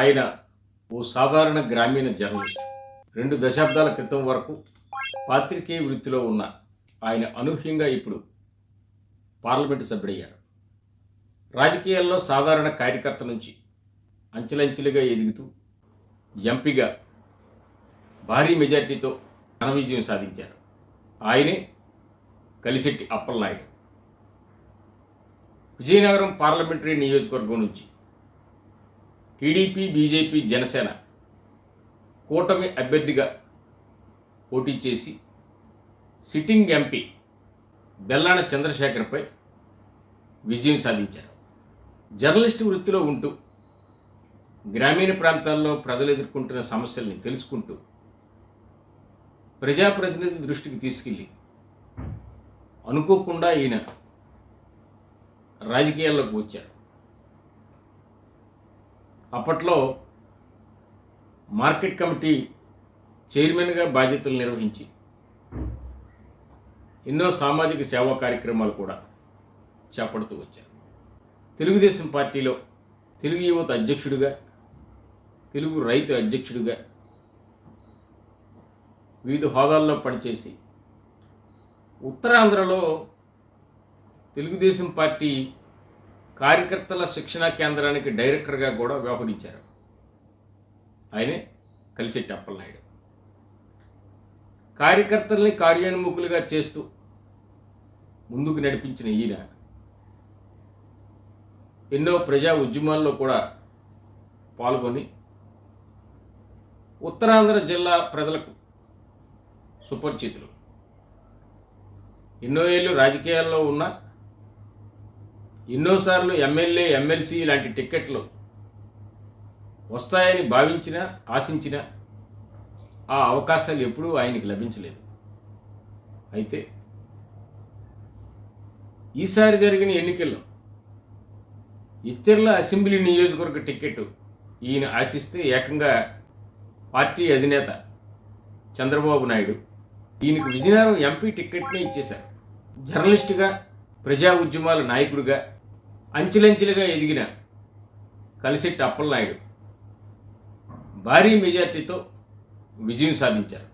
ఆయన ఓ సాధారణ గ్రామీణ జర్నలిస్ట్. రెండు దశాబ్దాల క్రితం వరకు పాత్రికేయ వృత్తిలో ఉన్న ఆయన అనూహ్యంగా ఇప్పుడు పార్లమెంటు సభ్యుడయ్యారు. రాజకీయాల్లో సాధారణ కార్యకర్త నుంచి అంచెలంచెలుగా ఎదుగుతూ ఎంపీగా భారీ మెజార్టీతో ఘన విజయం సాధించారు. ఆయనే కలిశెట్టి అప్పలనాయుడు. విజయనగరం పార్లమెంటరీ నియోజకవర్గం నుంచి టీడీపీ బీజేపీ జనసేన కూటమి అభ్యర్థిగా పోటీ చేసి సిట్టింగ్ ఎంపీ బెల్లాన చంద్రశేఖర్పై విజయం సాధించారు. జర్నలిస్టు వృత్తిలో ఉంటూ గ్రామీణ ప్రాంతాల్లో ప్రజలు ఎదుర్కొంటున్న సమస్యల్ని తెలుసుకుంటూ ప్రజాప్రతినిధుల దృష్టికి తీసుకెళ్ళి అనుకోకుండా ఈయన రాజకీయాల్లోకి వచ్చారు. అప్పట్లో మార్కెట్ కమిటీ చైర్మన్గా బాధ్యతలు నిర్వహించి ఎన్నో సామాజిక సేవా కార్యక్రమాలు కూడా చేపడుతూ వచ్చారు. తెలుగుదేశం పార్టీలో తెలుగు యువత అధ్యక్షుడిగా తెలుగు రైతు అధ్యక్షుడిగా వివిధ హోదాల్లో పనిచేసి ఉత్తరాంధ్రలో తెలుగుదేశం పార్టీ కార్యకర్తల శిక్షణా కేంద్రానికి డైరెక్టర్గా కూడా వ్యవహరించారు. ఆయనే కలిసెట్టి అప్పలనాయుడు కార్యకర్తల్ని కార్యోన్ముఖులుగా చేస్తూ ముందుకు నడిపించిన ఈయన ఎన్నో ప్రజా ఉద్యమాల్లో కూడా పాల్గొని ఉత్తరాంధ్ర జిల్లా ప్రజలకు సుపరిచితులు. ఎన్నో ఏళ్ళు రాజకీయాల్లో ఉన్న ఎన్నోసార్లు ఎమ్మెల్యే ఎమ్మెల్సీ లాంటి టిక్కెట్లు వస్తాయని భావించిన ఆశించిన ఆ అవకాశాలు ఎప్పుడూ ఆయనకి లభించలేదు. అయితే ఈసారి జరిగిన ఎన్నికల్లో ఇచ్చర్ల అసెంబ్లీ నియోజకవర్గ టిక్కెట్ ఈయన ఆశిస్తే ఏకంగా పార్టీ అధినేత చంద్రబాబు నాయుడు ఈయనకు విజయనగరం ఎంపీ టిక్కెట్నే ఇచ్చేశారు. జర్నలిస్టుగా ప్రజా ఉద్యమాల నాయకుడిగా అంచెలంచెలుగా ఎదిగిన కలిసెట్టి అప్పలనాయుడు భారీ మెజార్టీతో విజయం సాధించారు.